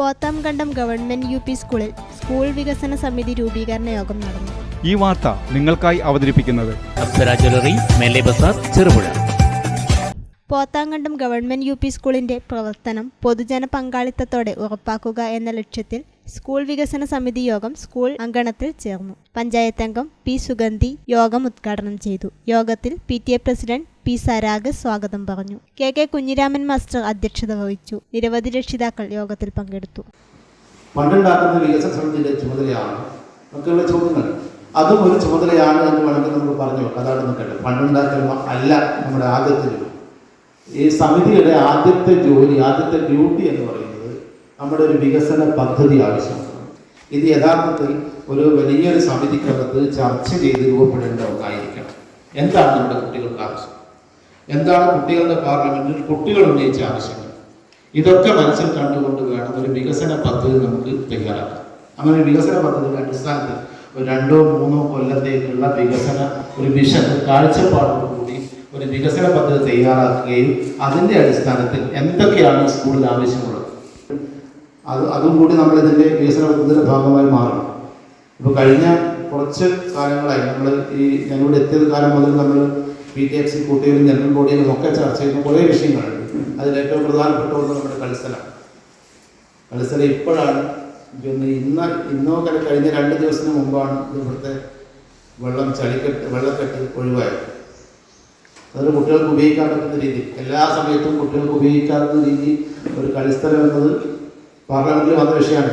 പോത്താംകണ്ടം government U P സ്കൂളിൽ school വികസന സമിതി രൂപീകരണ യോഗം നടന്നു. ഈ വാർത്ത നിങ്ങൾക്കായി അവതരിപ്പിക്കുന്നത് Cherupuzha. Pothankandam government U P സ്കൂളിന്റെ പ്രവർത്തനം പൊതുജന പങ്കാളിത്തത്തോടെ ഉറപ്പാക്കുക എന്ന ലക്ഷ്യത്തിൽ സ്കൂൾ വികസന സമിതി യോഗം സ്കൂൾ അങ്കണത്തിൽ ചേർന്നു. പഞ്ചായത്ത് അംഗം പി സുഗന്ധി യോഗം ഉദ്ഘാടനം ചെയ്തു. യോഗത്തിൽ P T A president P Sarag സ്വാഗതം പറഞ്ഞു. കെ കെ കുഞ്ഞിരാമൻ മാസ്റ്റർ അധ്യക്ഷത വഹിച്ചു. നിരവധി രക്ഷിതാക്കൾ യോഗത്തിൽ പങ്കെടുത്തു. പണ്ടുണ്ടാക്കുന്ന വികസന സമിതിയുടെ ചുമതലയാണ് ഒക്കെയുള്ള ചോദ്യങ്ങൾ. അതും ഒരു ചുമതലയാണ് എന്ന് വേണമെങ്കിൽ നമുക്ക് പറഞ്ഞു. അതാണ് നോക്കട്ടെ പണ്ടുണ്ടാക്കൽ അല്ല നമ്മുടെ ആദ്യത്തെ ജോലി. ഈ സമിതിയുടെ ആദ്യത്തെ ജോലി ആദ്യത്തെ ഡ്യൂട്ടി എന്ന് പറയുന്നത് നമ്മുടെ ഒരു വികസന പദ്ധതി ആവശ്യമാണ്. ഇത് യഥാർത്ഥത്തിൽ ഒരു വലിയൊരു സമിതിക്കകത്ത് ചർച്ച ചെയ്ത് രൂപപ്പെടേണ്ട ഒന്നായിരിക്കണം. എന്താണ് നമ്മുടെ കുട്ടികൾക്ക് ആവശ്യം? എന്താണ് കുട്ടികളുടെ പാർലമെന്റിൽ കുട്ടികൾ ഉന്നയിച്ച ആവശ്യങ്ങൾ? ഇതൊക്കെ മനസ്സിൽ കണ്ടുകൊണ്ട് വേണം ഒരു വികസന പദ്ധതി നമുക്ക് തയ്യാറാക്കാം അങ്ങനെ ഒരു വികസന പദ്ധതിയുടെ അടിസ്ഥാനത്തിൽ ഒരു രണ്ടോ മൂന്നോ കൊല്ലത്തേക്കുള്ള വികസന ഒരു വിഷൻ കാഴ്ചപ്പാടോടുകൂടി ഒരു വികസന പദ്ധതി തയ്യാറാക്കുകയും അതിന്റെ അടിസ്ഥാനത്തിൽ എന്തൊക്കെയാണ് സ്കൂളിൽ ആവശ്യമുള്ളത്? അത് അതും കൂടി നമ്മൾ ഇതിന്റെ വികസന പദ്ധതിയുടെ ഭാഗമായി മാറണം. ഇപ്പോൾ കഴിഞ്ഞ കുറച്ച് കാലങ്ങളായി നമ്മൾ ഈ ഞങ്ങളുടെ എത്തിയത് കാലം മുതൽ നമ്മൾ പി ടി എഫ് സി കൂട്ടിയിലും ജനറൽ ബോഡിയിലും ഒക്കെ ചർച്ച ചെയ്യുന്ന കുറേ വിഷയങ്ങളുണ്ട് അതിലേറ്റവും പ്രധാനപ്പെട്ട ഒന്ന് നമ്മുടെ കളിസ്ഥലം കളിസ്ഥലം ഇപ്പോഴാണ് ഇന്ന് ഇന്ന് ഇന്നോ കഴിഞ്ഞ രണ്ട് ദിവസത്തിന് മുമ്പാണ് ഇവിടുത്തെ വെള്ളം ചളിക്കെട്ട് വെള്ളക്കെട്ട് ഒഴിവായത്. അതൊരു കുട്ടികൾക്ക് ഉപയോഗിക്കാൻ പറ്റുന്ന രീതി. എല്ലാ സമയത്തും കുട്ടികൾക്ക് ഉപയോഗിക്കാവുന്ന രീതി ഒരു കളിസ്ഥലം എന്നത് പാർലമെന്റിൽ വന്ന വിഷയമാണ്.